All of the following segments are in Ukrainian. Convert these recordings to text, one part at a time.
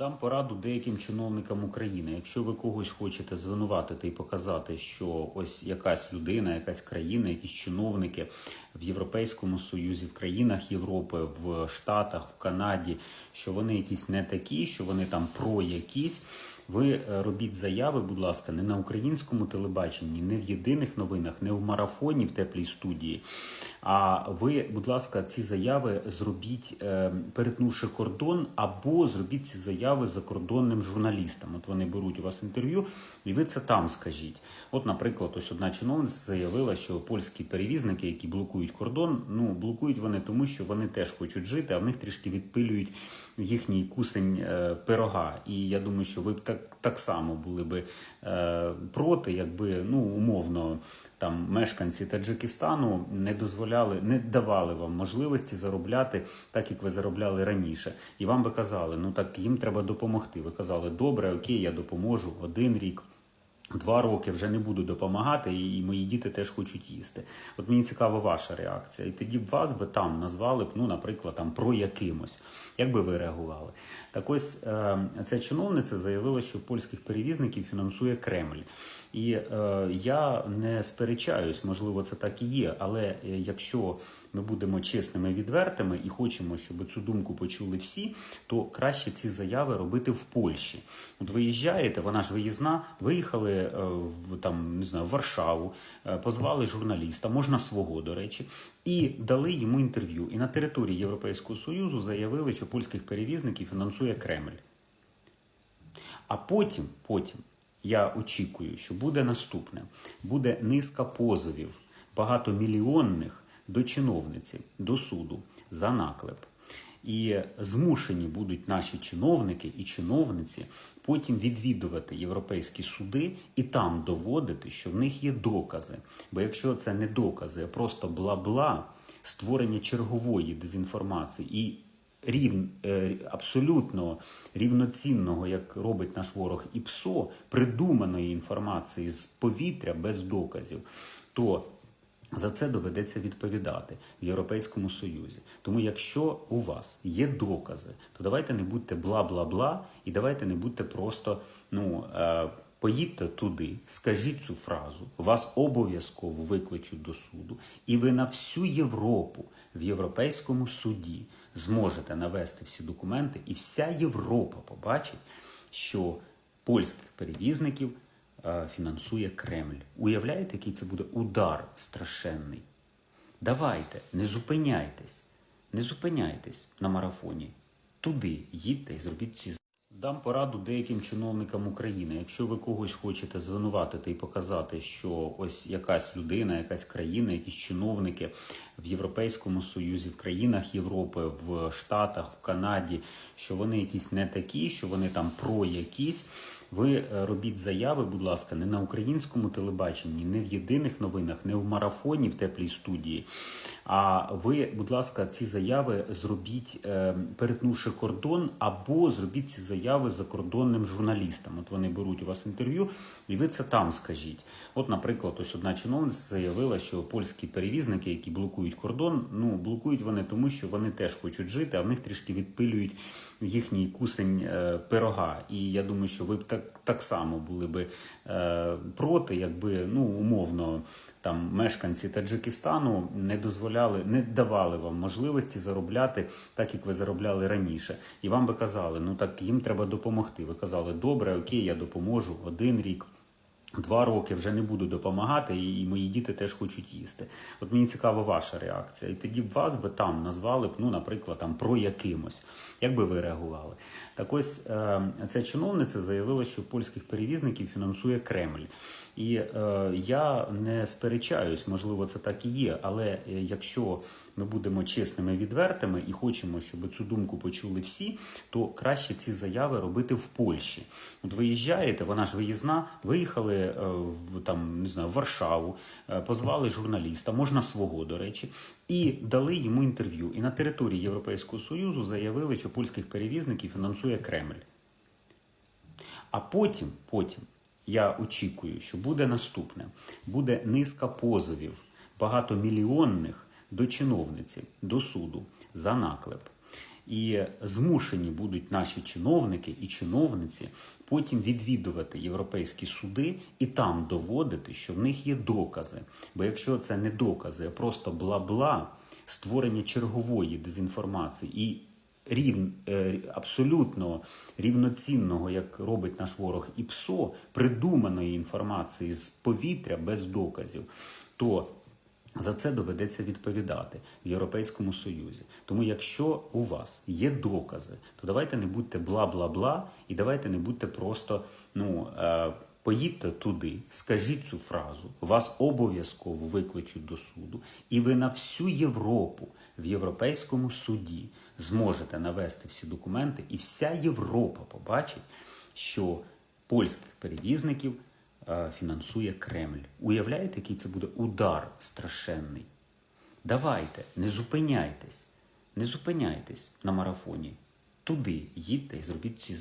Дам пораду деяким чиновникам України. Якщо ви когось хочете звинуватити і показати, що ось якась людина, якась країна, якісь чиновники в Європейському Союзі, в країнах Європи, в Штатах, в Канаді, що вони якісь не такі, що вони там про якісь. Ви е, робіть заяви, будь ласка, не на українському телебаченні, не в єдиних новинах, не в марафоні в теплій студії. А ви, будь ласка, ці заяви зробіть, е, перетнувши кордон, або зробіть ці заяви закордонним журналістам. От вони беруть у вас інтерв'ю, і ви це там скажіть. От, наприклад, ось одна чиновниця заявила, що польські перевізники, які блокують кордон, ну блокують вони тому, що вони теж хочуть жити, а в них трішки відпилюють їхній кусень е, пирога. І я думаю, що ви б так, так само були би е, проти, якби ну умовно там мешканці Таджикистану не дозволяли, не давали вам можливості заробляти так, як ви заробляли раніше. І вам би казали, ну так їм треба допомогти. Ви казали, добре, окей, я допоможу один рік. Два роки вже не буду допомагати, і мої діти теж хочуть їсти. От мені цікава ваша реакція. І тоді б вас би там назвали б, ну, наприклад, там про якимось. Як би ви реагували? Так ось е, ця чиновниця заявила, що польських перевізників фінансує Кремль. І е, я не сперечаюсь, можливо, це так і є. Але е, якщо ми будемо чесними відвертими і хочемо, щоб цю думку почули всі, то краще ці заяви робити в Польщі. От виїжджаєте, вона ж виїзна, виїхали е, в там не знаю, Варшаву, е, позвали журналіста, можна свого до речі, і дали йому інтерв'ю. І на території Європейського союзу заявили, що польських перевізників фінансує Кремль. А потім, потім я очікую, що буде наступне: буде низка позовів багатомільйонних до чиновниці, до суду за наклеп. І змушені будуть наші чиновники і чиновниці потім відвідувати європейські суди і там доводити, що в них є докази. Бо якщо це не докази, а просто бла-бла, створення чергової дезінформації і рів, е, абсолютно рівноцінного, як робить наш ворог, і ПСО, придуманої інформації з повітря без доказів, то за це доведеться відповідати в Європейському Союзі. Тому, якщо у вас є докази, то давайте не будьте бла-бла-бла, і давайте не будьте просто ну. Е, Поїдьте туди, скажіть цю фразу, вас обов'язково викличуть до суду, і ви на всю Європу в Європейському суді зможете навести всі документи, і вся Європа побачить, що польських перевізників фінансує Кремль. Уявляєте, який це буде удар страшенний? Давайте, не зупиняйтесь, не зупиняйтесь на марафоні. Туди їдьте і зробіть ці Дам пораду деяким чиновникам України. Якщо ви когось хочете звинуватити і показати, що ось якась людина, якась країна, якісь чиновники в Європейському Союзі, в країнах Європи, в Штатах, в Канаді, що вони якісь не такі, що вони там про якісь. Ви е, робіть заяви, будь ласка, не на українському телебаченні, не в єдиних новинах, не в марафоні в теплій студії. А ви, будь ласка, ці заяви зробіть, е, перетнувши кордон, або зробіть ці заяви закордонним журналістам. От вони беруть у вас інтерв'ю, і ви це там скажіть. От, наприклад, ось одна чиновниця заявила, що польські перевізники, які блокують кордон, ну блокують вони тому, що вони теж хочуть жити, а в них трішки відпилюють їхній кусень е, пирога. І я думаю, що ви б так, так само були би е, проти, якби ну умовно там мешканці Таджикистану не дозволяли, не давали вам можливості заробляти так, як ви заробляли раніше. І вам би казали, ну так їм треба допомогти. Ви казали, добре, окей, я допоможу один рік. Два роки вже не буду допомагати, і мої діти теж хочуть їсти. От мені цікава ваша реакція. І тоді б вас би там назвали б, ну, наприклад, там про якимось. Як би ви реагували? Так ось е, ця чиновниця заявила, що польських перевізників фінансує Кремль. І е, я не сперечаюсь, можливо, це так і є. Але е, якщо ми будемо чесними і відвертими і хочемо, щоб цю думку почули всі, то краще ці заяви робити в Польщі. От виїжджаєте, вона ж виїзна, виїхали е, в там не знаю, в Варшаву, е, позвали журналіста, можна свого до речі, і дали йому інтерв'ю. І на території Європейського Союзу заявили, що польських перевізників фінансує Кремль. А потім, потім я очікую, що буде наступне: буде низка позовів багатомільйонних до чиновниці, до суду за наклеп. І змушені будуть наші чиновники і чиновниці потім відвідувати європейські суди і там доводити, що в них є докази. Бо якщо це не докази, а просто бла-бла, створення чергової дезінформації і рів, е, абсолютно рівноцінного, як робить наш ворог, і ПСО, придуманої інформації з повітря без доказів, то за це доведеться відповідати в Європейському Союзі. Тому, якщо у вас є докази, то давайте не будьте бла-бла-бла, і давайте не будьте просто ну. Е, Поїдьте туди, скажіть цю фразу, вас обов'язково викличуть до суду, і ви на всю Європу в Європейському суді зможете навести всі документи, і вся Європа побачить, що польських перевізників фінансує Кремль. Уявляєте, який це буде удар страшенний? Давайте, не зупиняйтесь, не зупиняйтесь на марафоні. Туди їдьте і зробіть ці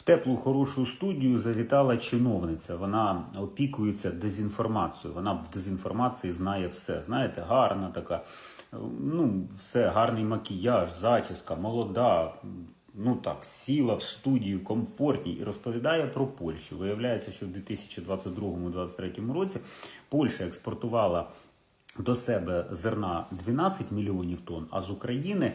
в теплу хорошу студію завітала чиновниця. Вона опікується дезінформацією. Вона в дезінформації знає все. Знаєте, гарна така, ну, все, гарний макіяж, зачіска, молода. Ну так, сіла в студію комфортній і розповідає про Польщу. Виявляється, що в 2022-2023 році Польща експортувала до себе зерна 12 мільйонів тонн, а з України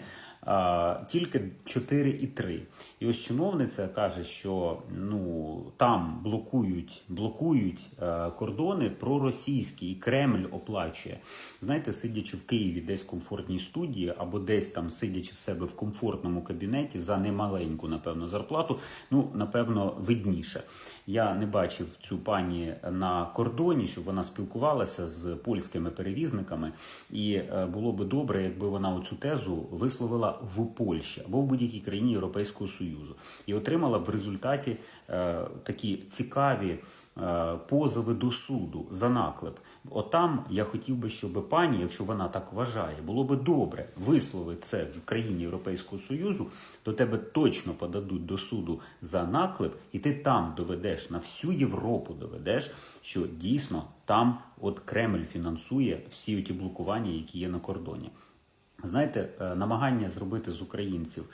тільки 4,3. І ось чиновниця каже, що ну там блокують блокують е, кордони проросійські, і Кремль оплачує. Знаєте, сидячи в Києві, десь в комфортній студії, або десь там сидячи в себе в комфортному кабінеті за немаленьку, напевно, зарплату. Ну, напевно, видніше. Я не бачив цю пані на кордоні, щоб вона спілкувалася з польськими перевізниками, і е, було би добре, якби вона оцю тезу висловила в Польщі або в будь-якій країні Європейського Союзу і отримала в результаті е, такі цікаві. е, Позови до суду за наклеп. Отам я хотів би, щоб пані, якщо вона так вважає, було би добре висловити це в країні Європейського Союзу, то тебе точно подадуть до суду за наклеп, і ти там доведеш на всю Європу доведеш, що дійсно там от Кремль фінансує всі ті блокування, які є на кордоні. Знаєте, е, намагання зробити з українців,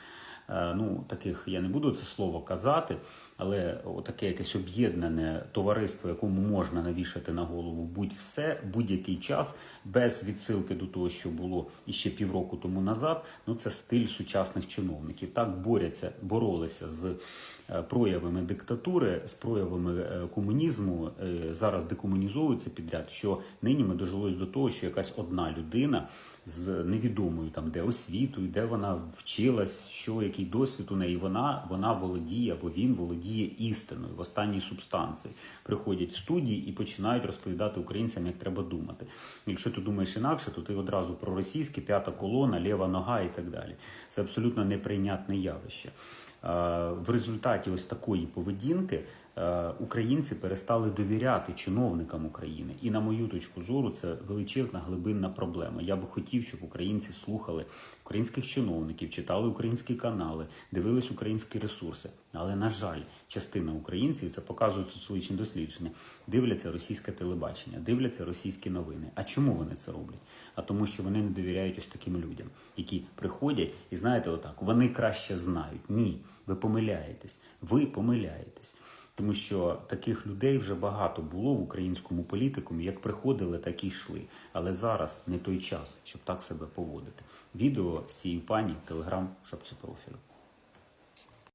е, ну таких я не буду це слово казати, але таке якесь об'єднане товариство, якому можна навішати на голову будь-все, будь-який час, без відсилки до того, що було іще півроку тому назад. Ну це стиль сучасних чиновників. Так борються, боролися з проявами диктатури, з проявами е, комунізму. е, Зараз декомунізовується підряд. Що нині ми дожилось до того, що якась одна людина з невідомою там де освітою, де вона вчилась, що який досвід у неї. Вона вона володіє або він володіє істиною в останній субстанції. Приходять в студії і починають розповідати українцям, як треба думати. Якщо ти думаєш інакше, то ти одразу проросійське, п'ята колона, лєва нога і так далі. Це абсолютно неприйнятне явище. Е, В результаті ось такої поведінки українці перестали довіряти чиновникам України. І на мою точку зору, це величезна глибинна проблема. Я би хотів, щоб українці слухали українських чиновників, читали українські канали, дивились українські ресурси. Але на жаль, частина українців це показують соціологічні дослідження. Дивляться російське телебачення, дивляться російські новини. А чому вони це роблять? А тому, що вони не довіряють ось таким людям, які приходять і знаєте, отак вони краще знають. Ні, ви помиляєтесь. Ви помиляєтесь. Тому що таких людей вже багато було в українському політикумі, як приходили, так і йшли. Але зараз не той час, щоб так себе поводити. Відео з пані, телеграм, шапці профілю.